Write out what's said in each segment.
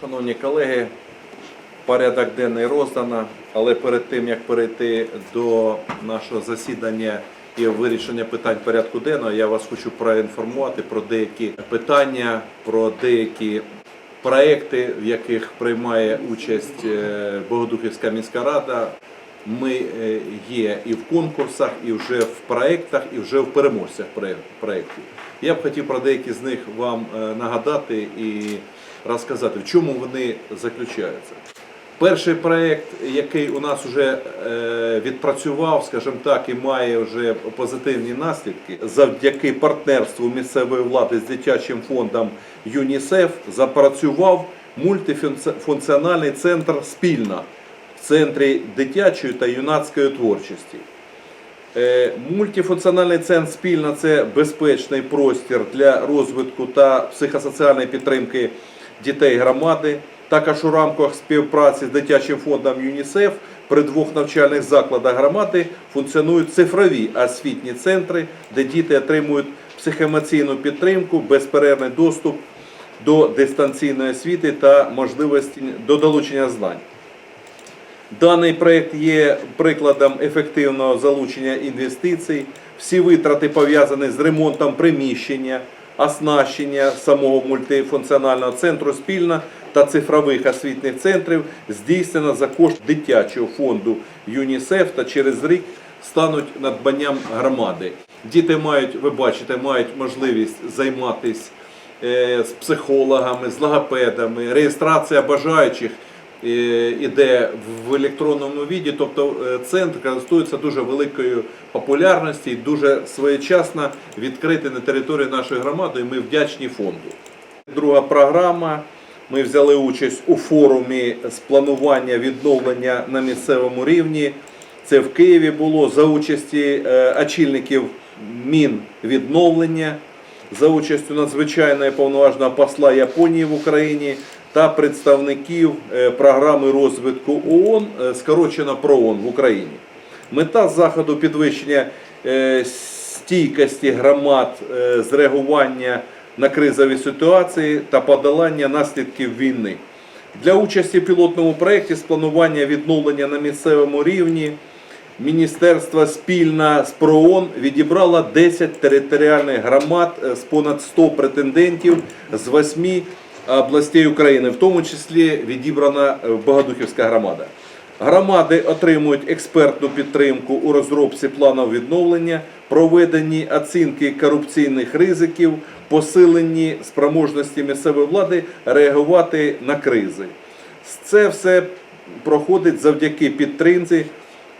Шановні колеги, порядок денний роздано, але перед тим як перейти до нашого засідання і вирішення питань порядку денного, я вас хочу проінформувати про деякі питання, про деякі проекти, в яких приймає участь е, Богодухівська міська рада. Ми е, є і в конкурсах, і вже в проєктах, і вже в переможцях проєк- проєктів. Я б хотів про деякі з них вам е, нагадати і розказати, в чому вони заключаються. Перший проєкт, який у нас вже е, відпрацював, скажімо так, і має вже позитивні наслідки, завдяки партнерству місцевої влади з дитячим фондом ЮНІСЕФ запрацював мультифункціональний центр спільна центрі дитячої та юнацької творчості. Е, Мультифункціональний центр спільно це безпечний простір для розвитку та психосоціальної підтримки дітей громади. Також у рамках співпраці з дитячим фондом ЮНІСЕФ при двох навчальних закладах громади функціонують цифрові освітні центри, де діти отримують психоемоційну підтримку, безперервний доступ до дистанційної освіти та можливості до долучення знань. Даний проект є прикладом ефективного залучення інвестицій. Всі витрати пов'язані з ремонтом приміщення, оснащення самого мультифункціонального центру спільно та цифрових освітніх центрів здійснено за кошт дитячого фонду ЮНІСЕФ та через рік стануть надбанням громади. Діти мають, ви бачите, мають можливість займатися е, з психологами, з логопедами, реєстрація бажаючих іде в електронному віді, тобто е, центр користується дуже великою популярністю і дуже своєчасно відкритий на території нашої громади. І ми вдячні фонду. Друга програма. Ми взяли участь у форумі з планування відновлення на місцевому рівні. Це в Києві було за участі е, очільників мін відновлення, за участю надзвичайного повноважного посла Японії в Україні та представників е, програми розвитку ООН, е, скорочено ПРООН в Україні. Мета заходу підвищення е, стійкості громад з на кризові ситуації та подолання наслідків війни. Для участі в пілотному проєкті з планування відновлення на місцевому рівні Міністерство спільно з ПРООН відібрало 10 територіальних громад з понад 100 претендентів з 8 областей України, в тому числі відібрана е, Богодухівська громада. Громади отримують експертну підтримку у розробці планів відновлення, проведенні оцінки корупційних ризиків, посиленні спроможності місцевої влади реагувати на кризи. Це все проходить завдяки підтримці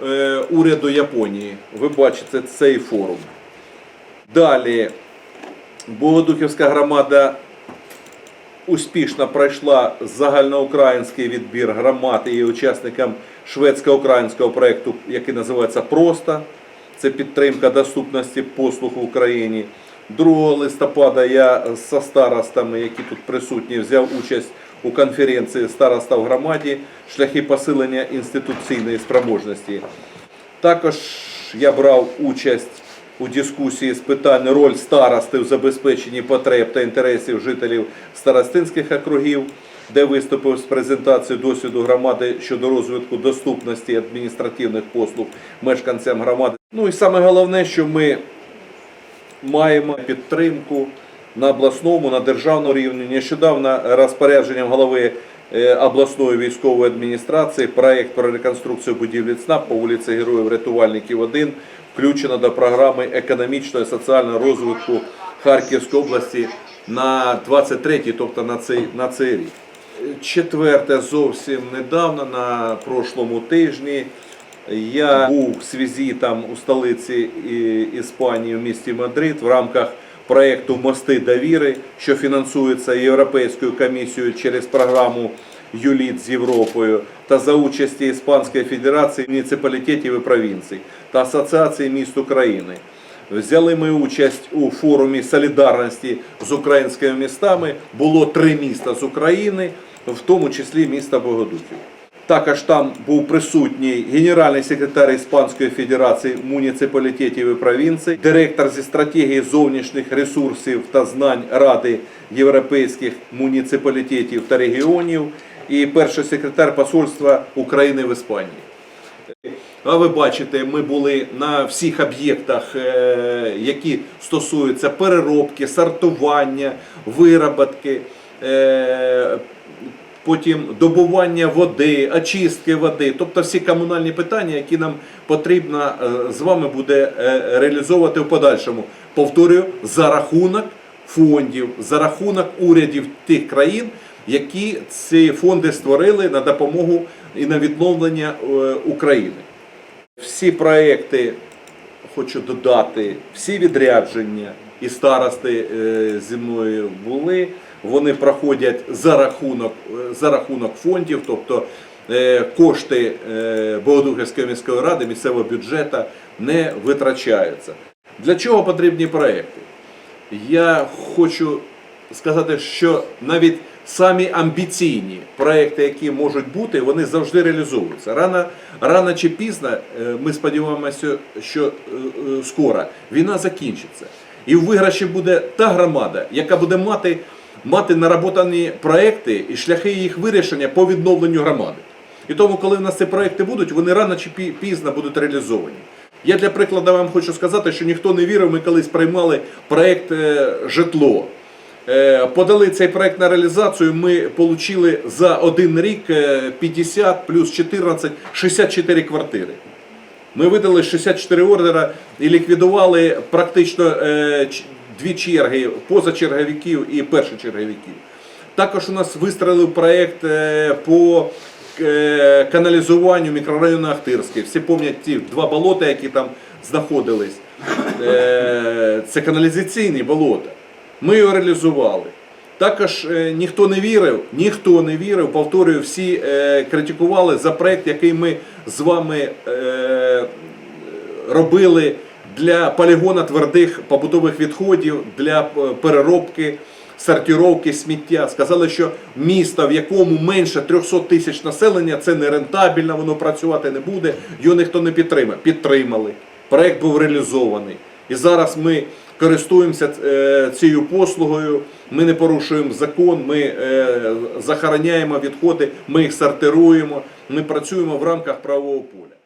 е, уряду Японії. Ви бачите цей форум. Далі Богодухівська громада успішно пройшла загальноукраїнський відбір громад і є учасником шведсько-українського проєкту, який називається Просто. Це підтримка доступності послуг в Україні. 2 листопада я зі старостами, які тут присутні, взяв участь у конференції Староста в громаді, шляхи посилення інституційної спроможності. Також я брав участь у дискусії з питань роль старости в забезпеченні потреб та інтересів жителів старостинських округів, де виступив з презентацією досвіду громади щодо розвитку доступності адміністративних послуг мешканцям громади. Ну і саме головне, що ми маємо підтримку на обласному, на державному рівні. Нещодавно розпорядженням голови е, обласної військової адміністрації проект про реконструкцію будівлі ЦНАП по вулиці Героїв Рятувальників 1 включено до програми економічного і соціального розвитку Харківської області на 23, тобто на цей, на цей рік. Четверте, зовсім недавно, на прошлому тижні, я був з візитом у столиці Іспанії в місті Мадрид в рамках проєкту Мости довіри, що фінансується Європейською комісією через програму ЮЛІТ з Європою та за участі Іспанської Федерації муніципалітетів і провінцій та Асоціації міст України. Взяли ми участь у форумі солідарності з українськими містами. Було три міста з України, в тому числі місто Богодухів. Також там був присутній генеральний секретар Іспанської Федерації муніципалітетів і провінцій, директор зі стратегії зовнішніх ресурсів та знань Ради європейських муніципалітетів та регіонів і перший секретар посольства України в Іспанії. А ви бачите, ми були на всіх об'єктах, е, які стосуються переробки, сортування, вироботки, е, потім добування води, очистки води, тобто всі комунальні питання, які нам потрібно е, з вами буде е, реалізовувати в подальшому. Повторюю, за рахунок фондів, за рахунок урядів тих країн, які ці фонди створили на допомогу і на відновлення е, України. Всі проекти, хочу додати, всі відрядження і старости зі мною були. Вони проходять за рахунок, е, за рахунок фондів, тобто е, кошти е, Богодухівської міської ради, місцевого бюджету не витрачаються. Для чого потрібні проекти? Я хочу сказати, що навіть самі амбіційні проекти, які можуть бути, вони завжди реалізовуються. Рано, рано чи пізно, ми сподіваємося, що скоро війна закінчиться. І в виграші буде та громада, яка буде мати, мати наработані проекти і шляхи їх вирішення по відновленню громади. І тому, коли в нас ці проекти будуть, вони рано чи пізно будуть реалізовані. Я для прикладу вам хочу сказати, що ніхто не вірив, ми колись приймали проект е, житло. Е, Подали цей проект на реалізацію. Ми отримали за один рік е, 50 плюс 14, 64 квартири. Ми видали 64 ордера і ліквідували практично е, дві черги позачерговиків і першочерговиків. Також у нас вистрелив проєкт е, по е, каналізуванню мікрорайону Ахтирський. Всі пам'ятають ті два болота, які там знаходились. Е, Це каналізаційні болота. Ми його реалізували. Також ніхто не вірив, ніхто не вірив, повторюю, всі критикували за проект, який ми з вами робили для полігона твердих побутових відходів, для е, переробки, сортировки сміття. Сказали, що місто, в якому менше 300 тисяч населення, це не рентабельно, воно працювати не буде, його ніхто не підтримає. Підтримали. Проект був реалізований. І зараз ми користуємося е, цією послугою. Ми не порушуємо закон, ми е, захороняємо відходи, ми їх сортируємо. Ми працюємо в рамках правового поля.